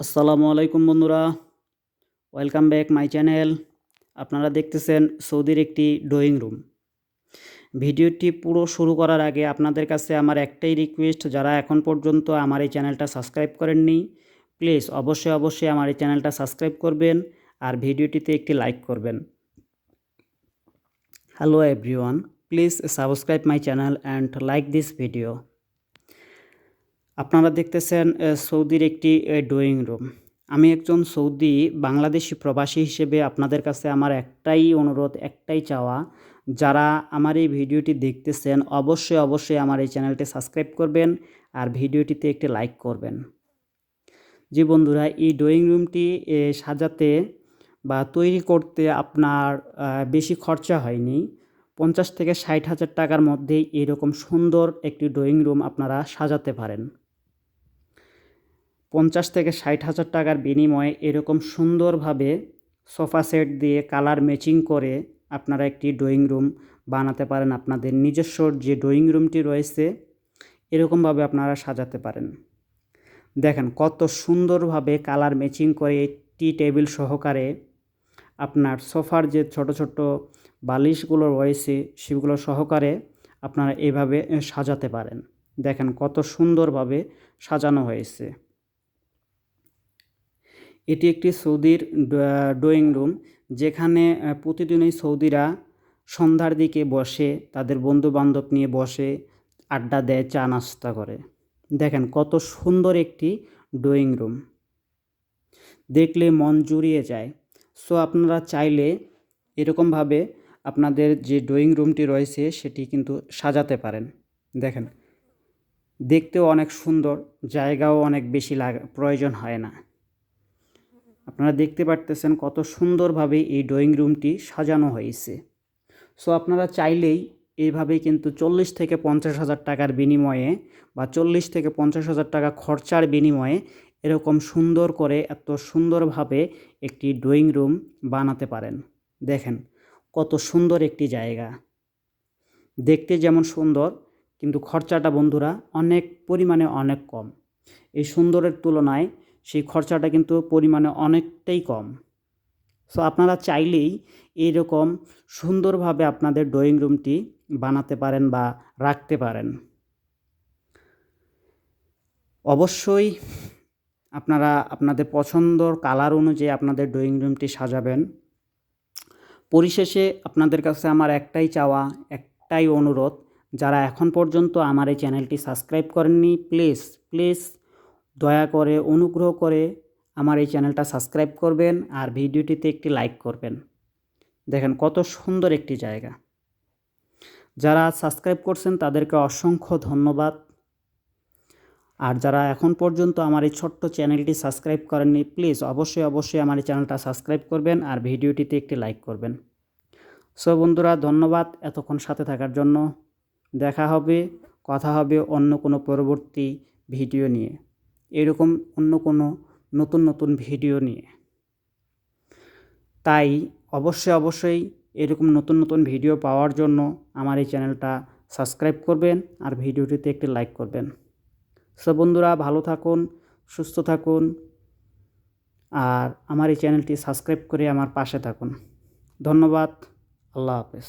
আসসালামু আলাইকুম বন্ধুরা। ওয়েলকাম ব্যাক মাই চ্যানেল আপনারা দেখতেছেন সৌদির একটি ড্রয়িং রুম ভিডিওটি পুরো শুরু করার আগে আপনাদের কাছে আমার একটাই রিকোয়েস্ট যারা এখন পর্যন্ত আমার এই চ্যানেলটা সাবস্ক্রাইব করেননি প্লিজ অবশ্যই অবশ্যই আমার এই চ্যানেলটা সাবস্ক্রাইব করবেন আর ভিডিওটিতে একটি লাইক করবেন। Hello everyone please subscribe my channel and like this video আপনারা দেখতেছেন সৌদির একটি ড্রয়িং রুম। আমি একজন সৌদি বাংলাদেশি প্রবাসী হিসেবে আপনাদের কাছে আমার একটাই অনুরোধ, একটাই চাওয়া, যারা আমার এই ভিডিওটি দেখতেছেন, অবশ্যই অবশ্যই আমার এই চ্যানেলটি সাবস্ক্রাইব করবেন আর ভিডিওটিতে একটি লাইক করবেন। জি বন্ধুরা, এই ড্রয়িং রুমটি সাজাতে বা তৈরি করতে আপনার বেশি খরচা হয়নি। পঞ্চাশ থেকে ষাট হাজার টাকার মধ্যেই এরকম সুন্দর একটি ড্রয়িং রুম আপনারা সাজাতে পারেন। পঞ্চাশ থেকে ষাট হাজার টাকার বিনিময়ে এরকম সুন্দরভাবে সোফা সেট দিয়ে কালার ম্যাচিং করে আপনারা একটি ড্রয়িং রুম বানাতে পারেন আপনাদের নিজস্ব যে ড্রয়িং রুমটি রয়েছে, এরকমভাবে আপনারা সাজাতে পারেন। দেখেন কত সুন্দরভাবে কালার ম্যাচিং করে টি টেবিল সহকারে আপনার সোফার যে ছোট ছোট বালিশগুলো রয়েছে, সেগুলো সহকারে আপনারা এভাবে সাজাতে পারেন। দেখেন কত সুন্দরভাবে সাজানো হয়েছে। এটি একটি সৌদির ড্রয়িং রুম যেখানে প্রতিদিনই সৌদিরা সন্ধ্যার দিকে বসে, তাদের বন্ধু বান্ধব নিয়ে বসে আড্ডা দেয়, চা নাস্তা করে। দেখেন কত সুন্দর একটি ড্রয়িং রুম। দেখলে মন জুড়িয়ে যায়। সো আপনারা চাইলে এরকমভাবে আপনাদের যে ড্রয়িং রুমটি রয়েছে, সেটি কিন্তু সাজাতে পারেন। দেখেন, দেখতেও অনেক সুন্দর, জায়গাও অনেক বেশি লাগা, প্রয়োজন হয় না। আপনারা দেখতে পারতেছেন কত সুন্দরভাবে এই ড্রয়িং রুমটি সাজানো হয়েছে। সো আপনারা চাইলেই এইভাবেই কিন্তু চল্লিশ থেকে পঞ্চাশ হাজার টাকার বিনিময়ে বা চল্লিশ থেকে পঞ্চাশ হাজার টাকা খরচার বিনিময়ে এরকম সুন্দর করে এত সুন্দরভাবে একটি ড্রয়িং রুম বানাতে পারেন। দেখেন কত সুন্দর একটি জায়গা। দেখতে যেমন সুন্দর, কিন্তু খরচাটা বন্ধুরা অনেক পরিমাণে অনেক কম। এই সুন্দরের তুলনায় সেই খরচাটা কিন্তু পরিমাণে অনেকটাই কম। সো আপনারা চাইলেই এইরকম সুন্দরভাবে আপনাদের ড্রয়িং রুমটি বানাতে পারেন বা রাখতে পারেন। অবশ্যই আপনারা আপনাদের পছন্দর কালার অনুযায়ী আপনাদের ড্রয়িং রুমটি সাজাবেন। পরিশেষে আপনাদের কাছে আমার একটাই চাওয়া, একটাই অনুরোধ, যারা এখন পর্যন্ত আমার এই চ্যানেলটি সাবস্ক্রাইব করেননি প্লিজ প্লিজ দয়া করে অনুগ্রহ করে আমার এই চ্যানেলটা সাবস্ক্রাইব করবেন আর ভিডিওটিতে একটি লাইক করবেন। দেখেন কত সুন্দর একটি জায়গা। যারা সাবস্ক্রাইব করছেন তাদেরকে অসংখ্য ধন্যবাদ। আর যারা এখন পর্যন্ত আমার এই ছোট্ট চ্যানেলটি সাবস্ক্রাইব করেননি, প্লিজ অবশ্যই অবশ্যই আমার এই চ্যানেলটা সাবস্ক্রাইব করবেন আর ভিডিওটিতে একটি লাইক করবেন। সো বন্ধুরা, ধন্যবাদ এতক্ষণ সাথে থাকার জন্য। দেখা হবে, কথা হবে অন্য কোনো পরবর্তী ভিডিও নিয়ে। এরকম অন্য কোনো নতুন নতুন ভিডিও নিয়ে। তাই অবশ্যই অবশ্যই এরকম নতুন নতুন ভিডিও পাওয়ার জন্য আমার এই চ্যানেলটা সাবস্ক্রাইব করবেন আর ভিডিওটিতে একটি লাইক করবেন। সো বন্ধুরা, ভালো থাকুন, সুস্থ থাকুন আর আমার এই চ্যানেলটি সাবস্ক্রাইব করে আমার পাশে থাকুন। ধন্যবাদ, আল্লাহ হাফেজ।